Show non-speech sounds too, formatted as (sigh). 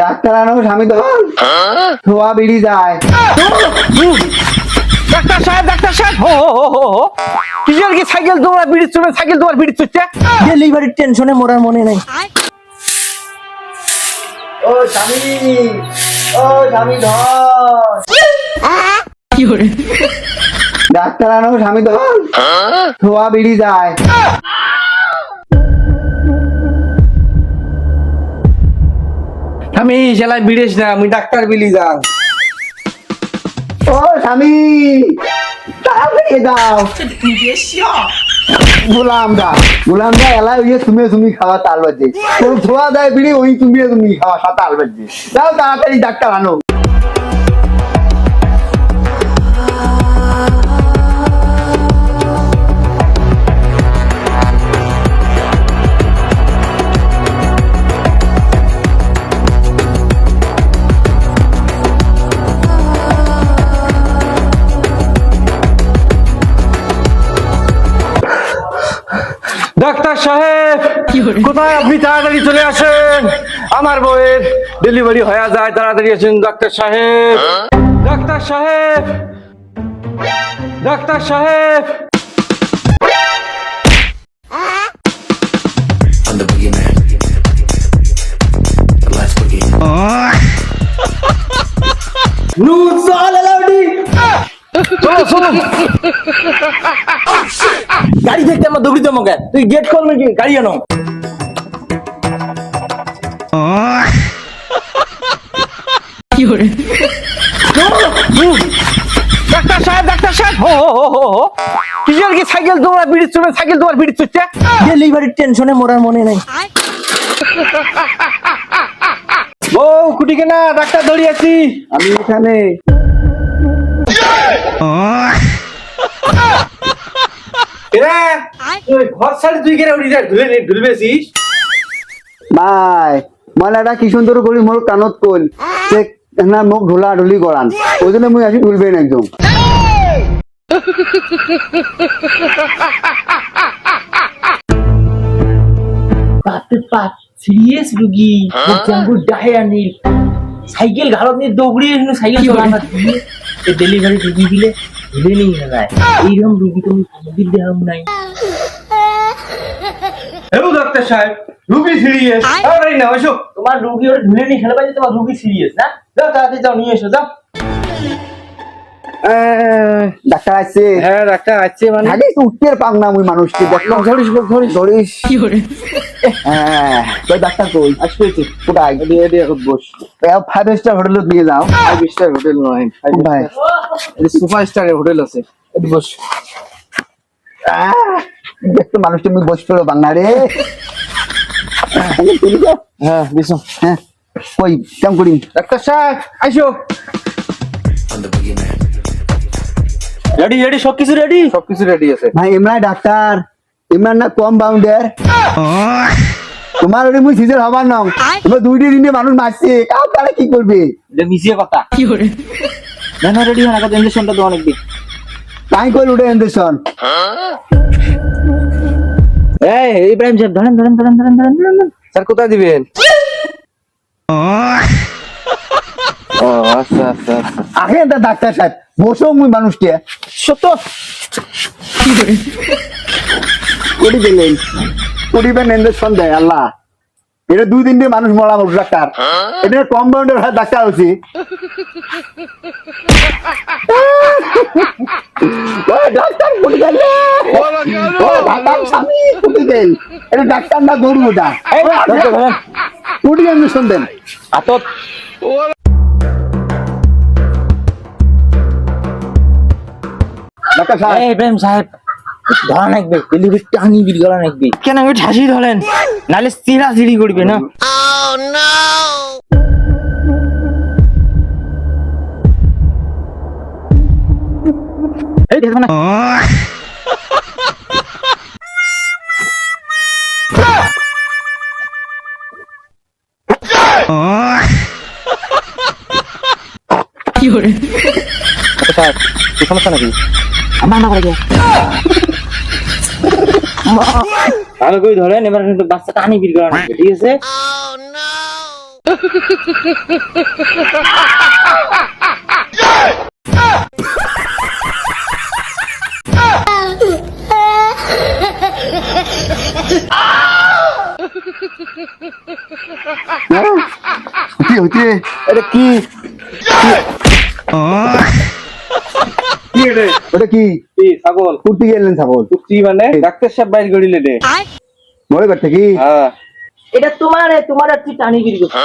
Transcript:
Doctor আনো স্বামী ধন ধোয়া বেড়ি যায়। ডাক্তার সাহেব ডাক্তার সাহেব হো হো হো হো হো। কি সাইকেল তোমার বিড়ি চলে সাইকেল তোমার বিড়ি চলছে ডেলিভারির টেনশনে মরার মনে নাই। ও স্বামী ও স্বামী ধন ডাক্তার আনো স্বামী ধন ধোয়া বেড়ি যায়। আমি জেলায় বিড়িস না আমি ডাক্তার বিলি যান ও স্বামী তাড়াতাড়ি দাও। গোলাম দা গোলাম দা এলা ওই তুমি তুমি খাওয়া তাল বাজে তোর ধোয়া দেয় বিড়ি, ওই তুমি তুমি খাওয়া সাত তাল বাজে যাও তাড়াতাড়ি ডাক্তার আনো। ডাক্তার সাহেব কোথায় আপনি তাড়াতাড়ি চলে আসেন? আমার বউয়ের ডেলিভারি হয়ে যায় তাড়াতাড়ি আসেন ডাক্তার সাহেব। ডাক্তার সাহেব ডাক্তার সাহেব। চলো চলো। গাড়ি দেখতে আমার দৌড়ি তোমাকে তুই গেট কল নাকি? গাড়ি আনো। ডাক্তার সাহেব ডাক্তার সাহেব। হো হো হো হো হো। কি সাইকেল তোমার বিড়ি চলে সাইকেল তোমার বিড়ি চলছে ডেলিভারির টেনশনে মরার মনে নাই। ও কুটিকে না ডাক্তার আমি এখানে ভাই মলাটা কি সুন্দর করি মোর কানত কল সে না মোক ঢোলা ঢুলি করান ওই জন্য মুই আসি ঢুলবেন একদম। বাপরে বাপ সিরিয়াস রুগী। জাঙ্গু ডাহে আনিল। সাইকেল ঘাড়ত নিয়ে দৌড়ে এসে সাইকেল চালানো ডেলিভারি রুগী দিলে ভুলে না যায়। এইরকম রুগী তুমি কোনোদিন দেখাম নাই। হ্যালো ডাক্তার সাহেব রুগী সিরিয়াস। আরে না এসো। তোমার রুগী ওর ধুলে নিয়ে খেলে পাইছে তোমার রুগী সিরিয়াস না? যাও তাড়াতাড়ি যাও নিয়ে এসো যাও। ডাক্তার আসছে হ্যাঁ ডাক্তার আছে মানে। আগে তো উঠতে পাং না মুই মানুষকে। দেখলাম ধরিস ধরিস ধরিস হ্যাঁ ওই ডাক্তার কই? আসবে কোথায়? দিয়ে দিয়ে বস। ফাইভ স্টার হোটেলে নিয়ে যাও। ফাইভ স্টার হোটেল নয় ভাই সুপার স্টারের হোটেল আছে। বস। দেখতে মানুষটা মুই বসে পড়ো বাংলা রে হ্যাঁ দিছো হ্যাঁ কই কেমন করি? ডাক্তার সাহেব আইসো। I'm the boogeyman. Ready ready সব কিছু রেডি সব কিছু রেডি আছে। ভাই ইমরান ডাক্তার ইমরান না কম বাউন্ডার তোমার ওরে মুই সিজার হবার তোমার দুইটি দিনে মানুষ মারছে। কাউ তারা কি করবে? এটা মিশিয়ে কথা। না না রেডি ইঞ্জেকশনটা দেওয়া অনেক দিন তাই কই উঠে এন্দেশন এই ইব্রাহিম সাহেব ধরেন ধরেন ধরেন ধরেন ধরেন ধরেন স্যার কোথায় দিবেন? (laughs) ও আচ্ছা আচ্ছা আচ্ছা। আগে ডাক্তার সাহেব বসো মুই মানুষকে সত্য? করি দিলেন করিবেন এন্দেশন দেয় আল্লাহ। এটা দুই দিন দিয়ে মানুষ মরা মানুষ ডাক্তার। এটা কম বাউন্ডার ডাক্তার হচ্ছে ও ডাক্তার স্বামী দেন। এটা ডাক্তার না গরু ওটা দেন আতত ডাক্তার সাহেব। এই ইব্রাহিম সাহেব ধরা নাকবে ডেলিভারি টানি বিল করা নাকবে। কেন আমি ঠাসি ধরেন? নাহলে চিরা চিড়ি করবে না? এই দেখবে না। স্যার সমস্যা নাকি? আমার না করে ভালো করে ধরেন এবার কিন্তু বাচ্চা টানি বিল করা ঠিক আছে? কি হচ্ছে এটা কি? ওটা কি? ছাগল? কুর্তি গেলেন ছাগল? মানে ডাক্তার সাহেব বাইর গড়িলে রে মনে করতে কি? হ্যাঁ। এটা তোমার তোমার আর তুই টানি গিরি করছিস